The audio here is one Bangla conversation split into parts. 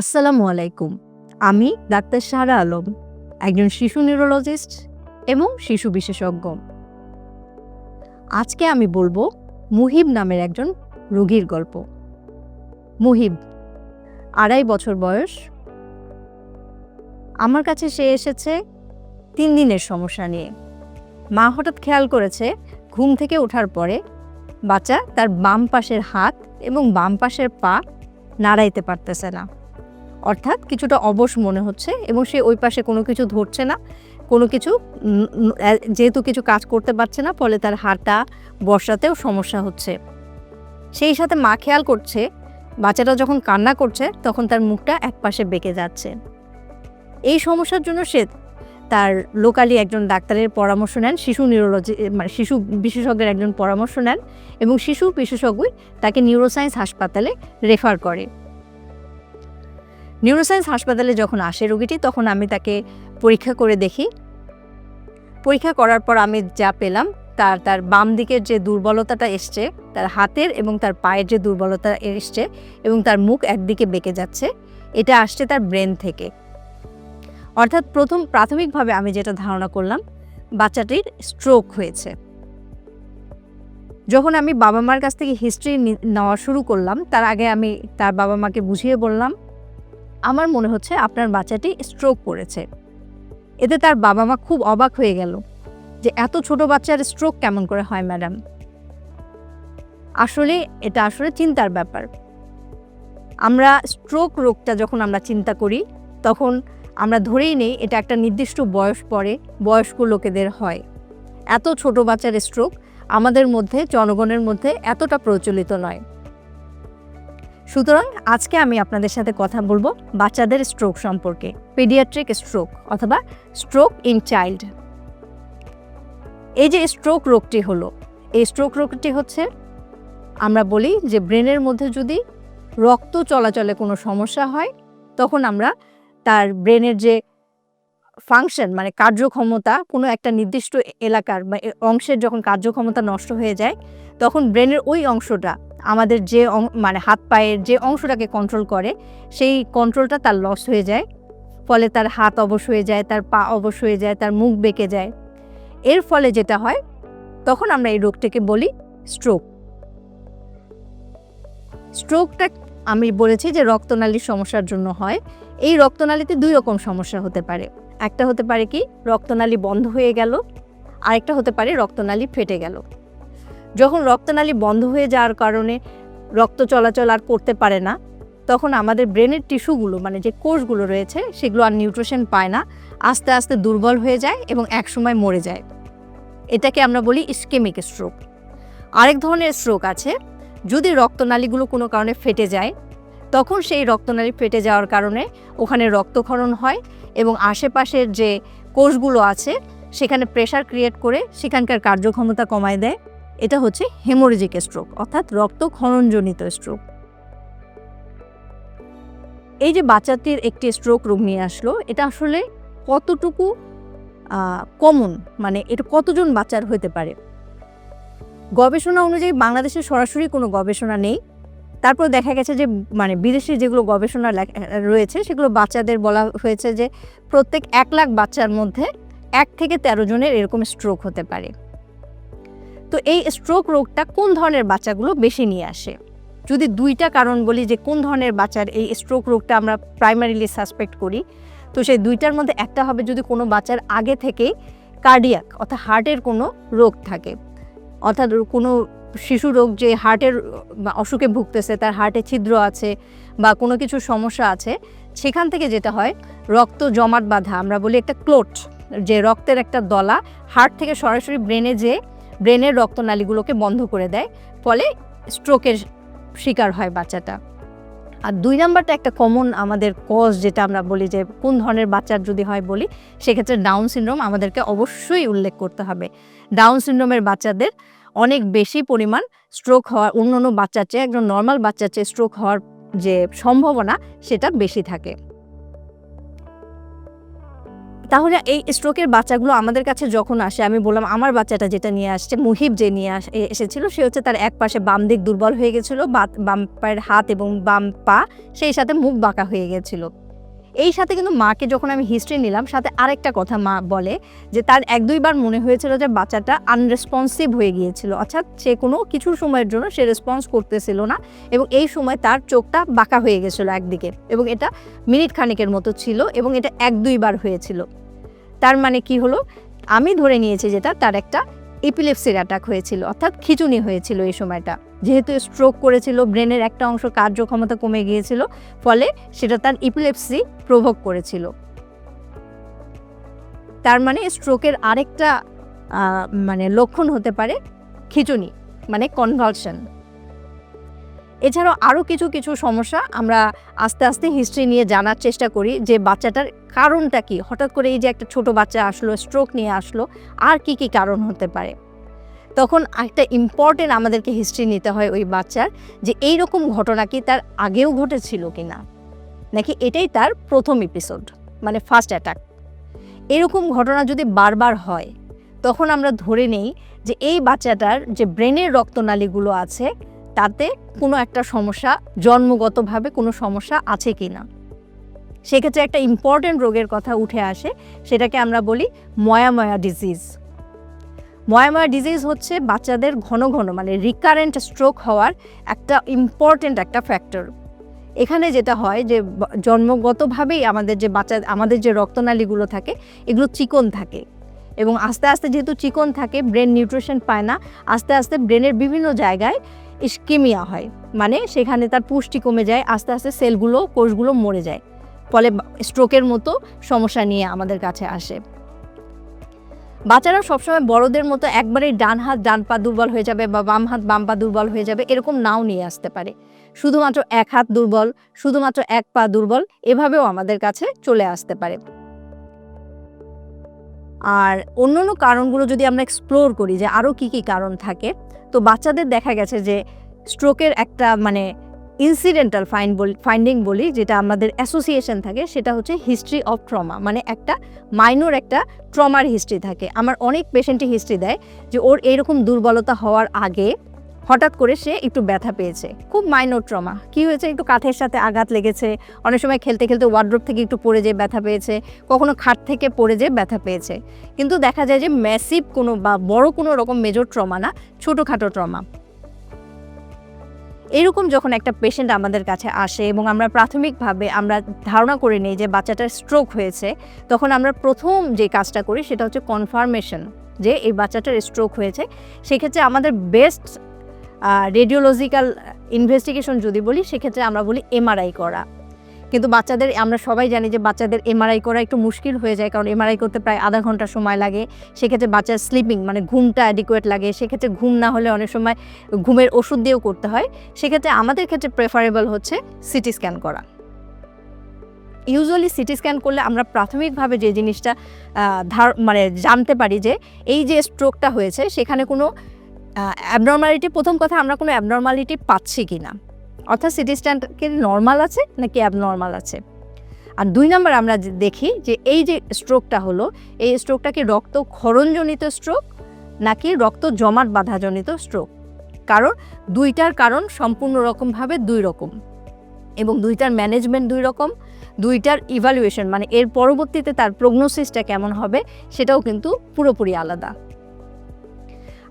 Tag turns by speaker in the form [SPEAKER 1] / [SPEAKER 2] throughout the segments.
[SPEAKER 1] আসসালামু আলাইকুম। আমি ডাক্তার সারা আলম, একজন শিশু নিউরোলজিস্ট এবং শিশু বিশেষজ্ঞ। আজকে আমি বলব মুহিব নামের একজন রোগীর গল্প। মুহিব, আড়াই বছর বয়স। আমার কাছে সে এসেছে তিন দিনের সমস্যা নিয়ে। মা হঠাৎ খেয়াল করেছে ঘুম থেকে ওঠার পরে বাচ্চা তার বাম পাশের হাত এবং বাম পাশের পা নাড়াইতে পারতেছে না। অর্থাৎ কিছুটা অবশ মনে হচ্ছে এবং সে ওই পাশে কোনো কিছু ধরছে না, কোনো কিছু যেহেতু কিছু কাজ করতে পারছে না, ফলে তার হাড়টা বসাতেও সমস্যা হচ্ছে। সেই সাথে মা খেয়াল করছে, বাচ্চাটা যখন কান্না করছে তখন তার মুখটা এক পাশে বেঁকে যাচ্ছে। এই সমস্যার জন্য সে তার লোকালি একজন ডাক্তারের পরামর্শ নেন, শিশু নিউরোলজি মানে শিশু বিশেষজ্ঞের একজন পরামর্শ নেন এবং শিশু বিশেষজ্ঞই তাকে নিউরোসায়েন্স হাসপাতালে রেফার করে। নিউরোসায়েন্স হাসপাতালে যখন আসে রুগীটি, তখন আমি তাকে পরীক্ষা করে দেখি। পরীক্ষা করার পর আমি যা পেলাম, তার তার বাম দিকের যে দুর্বলতাটা এসছে, তার হাতের এবং তার পায়ের যে দুর্বলতা এসছে এবং তার মুখ একদিকে বেঁকে যাচ্ছে, এটা আসছে তার ব্রেন থেকে। অর্থাৎ প্রথম, প্রাথমিকভাবে আমি যেটা ধারণা করলাম, বাচ্চাটির স্ট্রোক হয়েছে। যখন আমি বাবা মার কাছ থেকে হিস্ট্রি নেওয়া শুরু করলাম, তার আগে আমি তার বাবা মাকে বুঝিয়ে বললাম আমার মনে হচ্ছে আপনার বাচ্চাটি স্ট্রোক করেছে এতে তার বাবা মা খুব অবাক হয়ে গেল যে এত ছোট বাচ্চার স্ট্রোক কেমন করে হয়, ম্যাডাম। আসলে এটা আসলে চিন্তার ব্যাপার। আমরা স্ট্রোক রোগটা যখন আমরা চিন্তা করি, তখন আমরা ধরেই নেই এটা একটা নির্দিষ্ট বয়স পরে বয়স্ক লোকেদের হয়। এত ছোট বাচ্চার স্ট্রোক আমাদের মধ্যে, জনগণের মধ্যে এতটা প্রচলিত নয়। সুতরাং আজকে আমি আপনাদের সাথে কথা বলব বাচ্চাদের স্ট্রোক সম্পর্কে পেডিয়াট্রিক স্ট্রোক অথবা স্ট্রোক ইন চাইল্ড এই যে স্ট্রোক রোগটি হলো, এই স্ট্রোক রোগটি হচ্ছে, আমরা বলি যে ব্রেনের মধ্যে যদি রক্ত চলাচলে কোনো সমস্যা হয়, তখন আমরা তার ব্রেনের যে ফাংশন মানে কার্যক্ষমতা, কোনো একটা নির্দিষ্ট এলাকার বা অংশের যখন কার্যক্ষমতা নষ্ট হয়ে যায়, তখন ব্রেনের ওই অংশটা আমাদের যে মানে হাত পায়ের যে অংশটাকে কন্ট্রোল করে, সেই কন্ট্রোলটা তার লস হয়ে যায়। ফলে তার হাত অবশ হয়ে যায়, তার পা অবশ হয়ে যায়, তার মুখ বেঁকে যায়। এর ফলে যেটা হয়, তখন আমরা এই রোগটাকে বলি স্ট্রোক স্ট্রোকটা আমি বলেছি যে রক্তনালীর সমস্যার জন্য হয়। এই রক্তনালীতে দুই রকম সমস্যা হতে পারে। একটা হতে পারে কি, রক্তনালী বন্ধ হয়ে গেল, আরেকটা হতে পারে রক্তনালী ফেটে গেল। যখন রক্তনালী বন্ধ হয়ে যাওয়ার কারণে রক্ত চলাচল আর করতে পারে না, তখন আমাদের ব্রেনের টিস্যুগুলো মানে যে কোষগুলো রয়েছে, সেগুলো আর নিউট্রিশন পায় না। আস্তে আস্তে দুর্বল হয়ে যায় এবং একসময় মরে যায়। এটাকে আমরা বলি ইস্কেমিক স্ট্রোক। আরেক ধরনের স্ট্রোক আছে, যদি রক্তনালীগুলো কোনো কারণে ফেটে যায়, তখন সেই রক্তনালী ফেটে যাওয়ার কারণে ওখানে রক্তক্ষরণ হয় এবং আশেপাশের যে কোষগুলো আছে, সেখানে প্রেশার ক্রিয়েট করে সেখানকার কার্যক্ষমতা কমায় দেয়। এটা হচ্ছে হেমোরেজিক স্ট্রোক অর্থাৎ রক্তক্ষরণজনিত স্ট্রোক এই যে বাচ্চাটির একটি স্ট্রোক রোগ নিয়ে আসলো, এটা আসলে কতটুকু কমন মানে এটা কতজন বাচ্চার হতে পারে? গবেষণা অনুযায়ী বাংলাদেশে সরাসরি কোনো গবেষণা নেই। তারপর দেখা গেছে যে মানে বিদেশি যেগুলো গবেষণা রয়েছে, সেগুলো বাচ্চাদের বলা হয়েছে যে, প্রত্যেক এক লাখ বাচ্চার মধ্যে এক থেকে তেরো জনের এরকম স্ট্রোক হতে পারে। তো এই স্ট্রোক রোগটা কোন ধরনের বাচ্চাগুলো বেশি নিয়ে আসে? যদি দুইটা কারণ বলি যে কোন ধরনের বাচ্চার এই স্ট্রোক রোগটা আমরা প্রাইমারিলি সাসপেক্ট করি, তো সেই দুইটার মধ্যে একটা হবে যদি কোনো বাচ্চার আগে থেকে কার্ডিয়াক অর্থাৎ হার্টের কোনো রোগ থাকে। অর্থাৎ কোনো শিশু রোগ যে হার্টের অসুখে ভুগতেছে, তার হার্টে ছিদ্র আছে, বা কোনো কিছু সমস্যা আছে, সেখান থেকে যেটা হয়, রক্ত জমাট বাঁধা, আমরা বলি একটা ক্লোট যে রক্তের একটা দলা হার্ট থেকে সরাসরি ব্রেনে যে ব্রেনের রক্তনালীগুলোকে বন্ধ করে দেয়, ফলে স্ট্রোকের শিকার হয় বাচ্চাটা। আর দুই নাম্বারটা একটা কমন আমাদের কজ যেটা আমরা বলি যে কোন ধরনের বাচ্চার যদি হয় বলি, সেক্ষেত্রে ডাউন সিনড্রোম আমাদেরকে অবশ্যই উল্লেখ করতে হবে। ডাউন সিনড্রোমের বাচ্চাদের অনেক বেশি পরিমাণ স্ট্রোক হওয়ার অন্য অন্য বাচ্চার চেয়ে, একজন নর্মাল বাচ্চার চেয়ে স্ট্রোক হওয়ার যে সম্ভাবনা, সেটা বেশি থাকে। তাহলে এই স্ট্রোকের বাচ্চাগুলো আমাদের কাছে যখন আসে, আমি বললাম, আমার বাচ্চাটা যেটা নিয়ে আসছে, মুহিব যে নিয়ে এসেছিল, সে হচ্ছে তার এক পাশে বাম দিক দুর্বল হয়ে গেছিল বাম পায়ের হাত এবং বাম পা, সেই সাথে মুখ বাঁকা হয়ে গেছিল। এই সাথে কিন্তু মাকে যখন আমি হিস্ট্রি নিলাম, সাথে আরেকটা কথা মা বলে যে, তার এক দুইবার মনে হয়েছিল যে, বাচ্চাটা আনরেসপন্সিভ হয়ে গিয়েছিল। অর্থাৎ সে কোনো কিছু সময়ের জন্য সে রেসপন্স করতেছিল না এবং এই সময় তার চোখটা বাঁকা হয়ে গেছিল একদিকে এবং এটা মিনিট খানিকের মতো ছিল এবং এটা এক দুইবার হয়েছিল। তার মানে কি হলো? আমি ধরে নিয়েছি যেটা তার একটা এপিলেপসির অ্যাটাক হয়েছিল, অর্থাৎ খিচুনি হয়েছিল এই সময়টা। যেহেতু স্ট্রোক করেছিল ব্রেনের একটা অংশ কার্যক্ষমতা কমে গিয়েছিল, ফলে সেটা তার ইপিলেপসি প্রভোগ করেছিল। তার মানে স্ট্রোকের আরেকটা মানে লক্ষণ হতে পারে খিচুনি মানে কনভালশন এছাড়াও আরও কিছু কিছু সমস্যা আমরা আস্তে আস্তে হিস্ট্রি নিয়ে জানার চেষ্টা করি যে বাচ্চাটার কারণটা কি? হঠাৎ করে এই যে একটা ছোট বাচ্চা আসলো স্ট্রোক নিয়ে আসলো, আর কি কি কারণ হতে পারে? তখন একটা ইম্পর্টেন্ট আমাদেরকে হিস্ট্রি নিতে হয় ওই বাচ্চার যে এই রকম ঘটনা কি তার আগেও ঘটেছিল কি না নাকি এটাই তার প্রথম এপিসোড মানে ফার্স্ট অ্যাটাক এরকম ঘটনা যদি বারবার হয়, তখন আমরা ধরে নেই যে এই বাচ্চাটার যে ব্রেনের রক্তনালীগুলো আছে তাতে কোনো একটা সমস্যা, জন্মগতভাবে কোনো সমস্যা আছে কি না সেক্ষেত্রে একটা ইম্পর্টেন্ট রোগের কথা উঠে আসে, সেটাকে আমরা বলি ময়াময়া ডিজিজ ময়াময়া ডিজিজ হচ্ছে বাচ্চাদের ঘন ঘন মানে রিকারেন্ট স্ট্রোক হওয়ার একটা ইম্পর্ট্যান্ট একটা ফ্যাক্টর এখানে যেটা হয় যে, জন্মগতভাবেই আমাদের যে বাচ্চা, আমাদের যে রক্তনালীগুলো থাকে, এগুলো চিকন থাকে। এবং আস্তে আস্তে যেহেতু চিকন থাকে ব্রেন নিউট্রিশন পায় না, আস্তে আস্তে ব্রেনের বিভিন্ন জায়গায় ইস্কিমিয়া হয়। মানে সেখানে তার পুষ্টি কমে যায়, আস্তে আস্তে সেলগুলো, কোষগুলো মরে যায়। ফলে স্ট্রোকের মতো সমস্যা নিয়ে আমাদের কাছে আসে। বাচ্চারা সবসময় বড়দের মতো একবারেই ডান হাত, ডান পা দুর্বল হয়ে যাবে বা বাম হাত, বাম পা দুর্বল হয়ে যাবে, এরকম নাও নিয়ে আসতে পারে। শুধুমাত্র এক হাত দুর্বল, শুধুমাত্র এক পা দুর্বল, এভাবেও আমাদের কাছে চলে আসতে পারে। আর অন্যান্য কারণগুলো যদি আমরা এক্সপ্লোর করি যে আরও কী কী কারণ থাকে, তো বাচ্চাদের দেখা গেছে যে স্ট্রোকের একটা মানে ইনসিডেন্টাল ফাইন বলি ফাইন্ডিং বলি, যেটা আমাদের অ্যাসোসিয়েশন থাকে, সেটা হচ্ছে হিস্ট্রি অফ ট্রমা মানে একটা মাইনর একটা ট্রমার হিস্ট্রি থাকে। আমার অনেক পেশেন্টই হিস্ট্রি দেয় যে ওর এইরকম দুর্বলতা হওয়ার আগে হঠাৎ করে সে একটু ব্যথা পেয়েছে। খুব মাইনর ট্রমা কি হয়েছে? একটু কাঁধের সাথে আঘাত লেগেছে। অনেক সময় খেলতে খেলতে ওয়ার্ড্রোপ থেকে একটু পড়ে যেয়ে ব্যথা পেয়েছে। কখনো খাট থেকে পড়ে যেয়ে ব্যথা পেয়েছে। কিন্তু দেখা যায় যে ম্যাসিভ কোনো বা বড় কোনো রকম মেজর ট্রমা না, ছোটোখাটো ট্রমা এরকম যখন একটা পেশেন্ট আমাদের কাছে আসে এবং আমরা প্রাথমিকভাবে আমরা ধারণা করে নিই যে বাচ্চাটার স্ট্রোক হয়েছে, তখন আমরা প্রথম যে কাজটা করি সেটা হচ্ছে কনফার্মেশন যে এই বাচ্চাটার স্ট্রোক হয়েছে। সেক্ষেত্রে আমাদের বেস্ট রেডিওলজিক্যাল ইনভেস্টিগেশন যদি বলি, সেক্ষেত্রে আমরা বলি এমআরআই করা। কিন্তু বাচ্চাদের, আমরা সবাই জানি যে বাচ্চাদের এমআরআই করা একটু মুশকিল হয়ে যায়, কারণ এমআরআই করতে প্রায় আধা ঘণ্টা সময় লাগে। সেক্ষেত্রে বাচ্চার স্লিপিং মানে ঘুমটা অ্যাডিকুয়েট লাগে। সেক্ষেত্রে ঘুম না হলে অনেক সময় ঘুমের ওষুধ দিয়েও করতে হয়। সেক্ষেত্রে আমাদের ক্ষেত্রে প্রেফারেবল হচ্ছে সিটি স্ক্যান করা। ইউজুয়ালি সিটি স্ক্যান করলে আমরা প্রাথমিকভাবে যে জিনিসটা ধার মানে জানতে পারি যে, এই যে স্ট্রোকটা হয়েছে, সেখানে কোনো অ্যাবনর্মালিটি প্রথম কথা আমরা কোনো অ্যাবনর্মালিটি পাচ্ছি কি না অর্থাৎ সিটি স্ক্যানকে নর্মাল আছে নাকি অ্যাবনর্মাল আছে? আর দুই নম্বর আমরা দেখি যে এই যে স্ট্রোকটা হলো, এই স্ট্রোকটা কি রক্ত ক্ষরণজনিত স্ট্রোক নাকি রক্ত জমাট বাধাজনিত স্ট্রোক কারণ দুইটার কারণ সম্পূর্ণ রকমভাবে দুই রকম। এবং দুইটার ম্যানেজমেন্ট দুই রকম, দুইটার ইভালুয়েশন মানে এর পরবর্তীতে তার প্রগনোসিসটা কেমন হবে সেটাও কিন্তু পুরোপুরি আলাদা।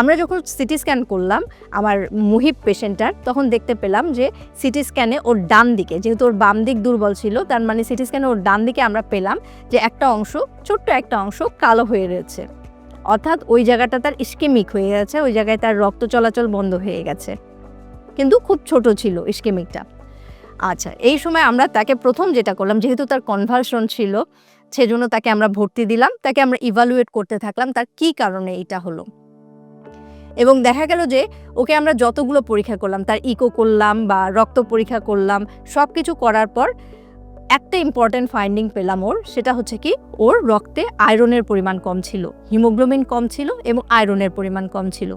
[SPEAKER 1] আমরা যখন সিটি স্ক্যান করলাম, আমার মুহিব পেশেন্টটার, তখন দেখতে পেলাম যে সিটি স্ক্যানে ওর ডান দিকে, যেহেতু ওর বাম দিক দুর্বল ছিল, তার মানে সিটি স্ক্যানে ওর ডান দিকে আমরা পেলাম যে একটা অংশ, ছোট্ট একটা অংশ কালো হয়ে রয়েছে। অর্থাৎ ওই জায়গাটা তার ইস্কেমিক হয়ে গেছে, ওই জায়গায় তার রক্ত চলাচল বন্ধ হয়ে গেছে। কিন্তু খুব ছোট ছিল ইস্কেমিকটা আচ্ছা এই সময় আমরা তাকে প্রথম যেটা করলাম, যেহেতু তার কনভার্সন ছিল, সেজন্য তাকে আমরা ভর্তি দিলাম, তাকে আমরা ইভালুয়েট করতে থাকলাম, তার কি কারণে এটা হলো। এবং দেখা গেল যে ওকে আমরা যতগুলো পরীক্ষা করলাম, তার ইকো করলাম বা রক্ত পরীক্ষা করলাম সব কিছু করার পর একটা ইম্পর্ট্যান্ট ফাইন্ডিং পেলাম ওর, সেটা হচ্ছে কি ওর রক্তে আয়রনের পরিমাণ কম ছিল হিমোগ্লোবিন কম ছিল এবং আয়রনের পরিমাণ কম ছিল।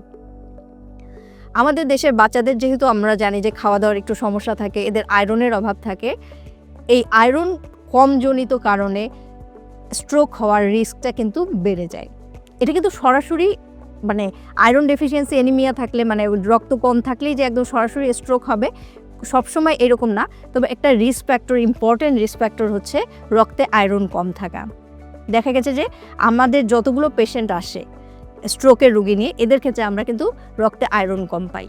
[SPEAKER 1] আমাদের দেশের বাচ্চাদের যেহেতু আমরা জানি যে খাওয়া দাওয়ার একটু সমস্যা থাকে, এদের আয়রনের অভাব থাকে, এই আয়রন কমজনিত কারণে স্ট্রোক হওয়ার রিস্কটা কিন্তু বেড়ে যায়। এটা কিন্তু সরাসরি মানে আয়রন ডেফিসিয়েন্সি এনিমিয়া থাকলে মানে রক্ত কম থাকলেই যে একদম সরাসরি স্ট্রোক হবে, সবসময় এরকম না। তবে একটা risk factor important risk factor হচ্ছে রক্তে আয়রন কম থাকা। দেখা গেছে যে আমাদের যতগুলো পেশেন্ট আসে স্ট্রোকের রুগী নিয়ে, এদের ক্ষেত্রে আমরা কিন্তু রক্তে আয়রন কম পাই।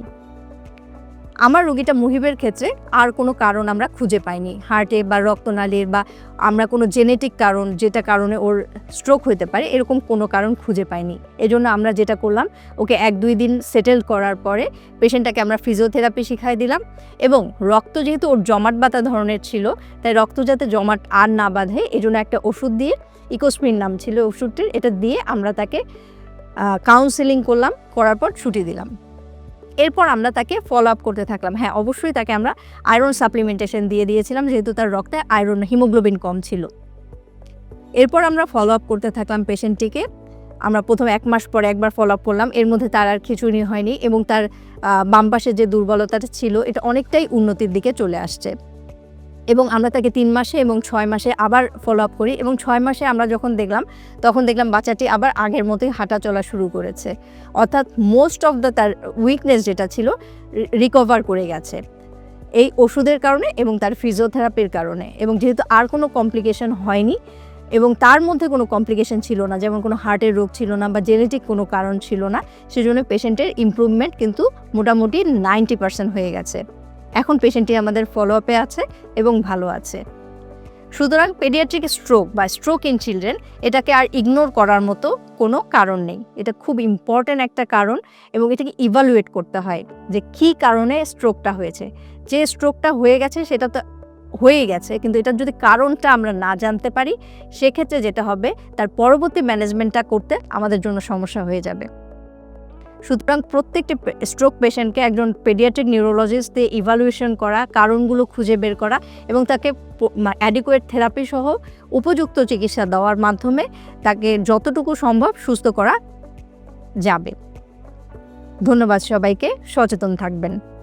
[SPEAKER 1] আমার রুগীটা মুহিবের ক্ষেত্রে আর কোনো কারণ আমরা খুঁজে পাইনি। হার্টে বা রক্তনালীর বা আমরা কোনো জেনেটিক কারণ, যেটা কারণে ওর স্ট্রোক হতে পারে, এরকম কোনো কারণ খুঁজে পাইনি। এজন্য আমরা যেটা করলাম, ওকে এক দুই দিন সেটেল করার পরে পেশেন্টটাকে আমরা ফিজিওথেরাপি শিখাই দিলাম এবং রক্ত যেহেতু ওর জমাট বাতা ধরনের ছিল, তাই রক্ত যাতে জমাট আর না বাঁধে, এজন্য একটা ওষুধ দিয়ে ইকোস্প্রিন নাম ছিল ওষুধটির, এটা দিয়ে আমরা তাকে কাউন্সেলিং করলাম, করার পর ছুটি দিলাম। এরপর আমরা তাকে ফলো আপ করতে থাকলাম। হ্যাঁ অবশ্যই তাকে আমরা আয়রন সাপ্লিমেন্টেশন দিয়ে দিয়েছিলাম, যেহেতু তার রক্তে আয়রন হিমোগ্লোবিন কম ছিল। এরপর আমরা ফলো আপ করতে থাকলাম পেশেন্টটিকে আমরা প্রথম এক মাস পরে একবার ফলো আপ করলাম। এর মধ্যে তার আর খিচুড়ি হয়নি এবং তার বাম পাশে যে দুর্বলতাটা ছিল, এটা অনেকটাই উন্নতির দিকে চলে আসছে। এবং আমরা তাকে তিন মাসে এবং ছয় মাসে আবার ফলো আপ করি এবং ছয় মাসে আমরা যখন দেখলাম, তখন দেখলাম বাচ্চাটি আবার আগের মতোই হাঁটা চলা শুরু করেছে। অর্থাৎ মোস্ট অফ দ্য তার উইকনেস যেটা ছিল রিকভার করে গেছে। এই ওষুধের কারণে এবং তার ফিজিওথেরাপির কারণে। এবং যেহেতু আর কোনো কমপ্লিকেশন হয়নি এবং তার মধ্যে কোনো কমপ্লিকেশন ছিল না, যেমন কোনো হার্টের রোগ ছিল না বা জেনেটিক কোনো কারণ ছিল না, সেজন্য পেশেন্টের ইমপ্রুভমেন্ট কিন্তু মোটামুটি নাইনটি পার্সেন্ট হয়ে গেছে। এখন পেশেন্টটি আমাদের ফলো আপে আছে এবং ভালো আছে। সুতরাং পেডিয়াট্রিক স্ট্রোক বা স্ট্রোক ইন চিলড্রেন এটাকে আর ইগনোর করার মতো কোনো কারণ নেই। এটা খুব ইম্পর্ট্যান্ট একটা কারণ এবং এটাকে ইভালুয়েট করতে হয় যে কী কারণে স্ট্রোকটা হয়েছে। যে স্ট্রোকটা হয়ে গেছে সেটা তো হয়ে গেছে, কিন্তু এটার যদি কারণটা আমরা না জানতে পারি, সেক্ষেত্রে যেটা হবে, তার পরবর্তী ম্যানেজমেন্টটা করতে আমাদের জন্য সমস্যা হয়ে যাবে। সুতরাং প্রত্যেকটি স্ট্রোক পেশেন্টকে একজন পেডিয়াট্রিক নিউরোলজিস্ট দিয়ে ইভালুয়েশন করা, কারণগুলো খুঁজে বের করা এবং তাকে অ্যাডিকুয়েট থেরাপি সহ উপযুক্ত চিকিৎসা দেওয়ার মাধ্যমে তাকে যতটুকু সম্ভব সুস্থ করা যাবে। ধন্যবাদ সবাইকে। সচেতন থাকবেন।